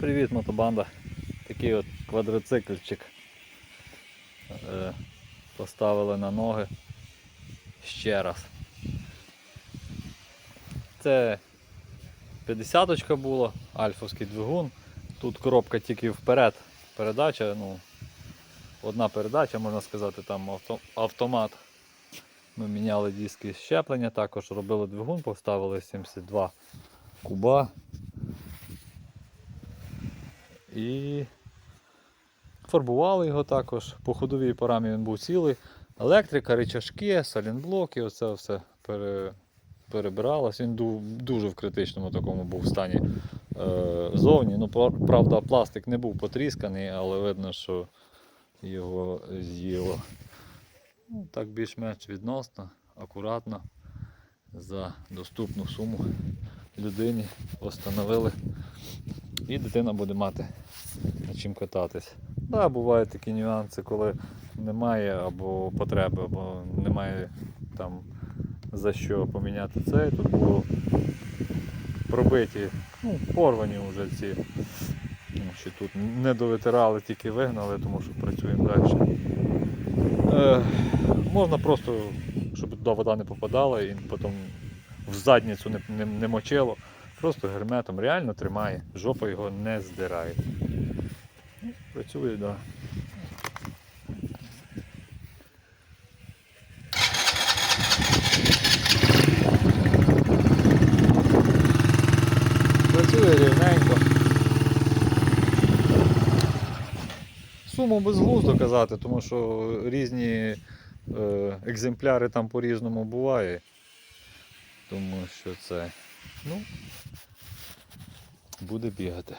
привіт, мотобанда. Такий от квадроцикльчик е, поставили на ноги ще раз. Це 50-очка була, альфовський двигун. Тут коробка тільки вперед. Передача, ну, одна передача, можна сказати, там авто, автомат. Ми міняли диски щеплення, також робили двигун, поставили 72 куба. І фарбували його також. По ходовій парамі він був цілий. Електрика, рычажки, салінблоки, оце все пере, перебиралось. Він ду- дуже в критичному такому був стані е, зовні. Ну, правда, пластик не був потрісканий, але видно, що його з'їло. Ну, так більш-менш відносно, акуратно, за доступну суму людині встановили. І дитина буде мати на чим кататись. Так, бувають такі нюанси, коли немає або потреби, або немає там за що поміняти це. Тут було пробиті, ну, порвані вже ці. Що тут не довитирали, тільки вигнали, тому що працюємо далі. Е, можна просто, щоб туди вода не попадала і потім в задницю не, не, не мочило. Просто герметом реально тримає, жопа його не здирає. Ну, Працює, так. Да. Працює рівненько. Суму безглуздо казати, тому що різні е, екземпляри там по-різному буває. Тому що це, ну, буде бігати.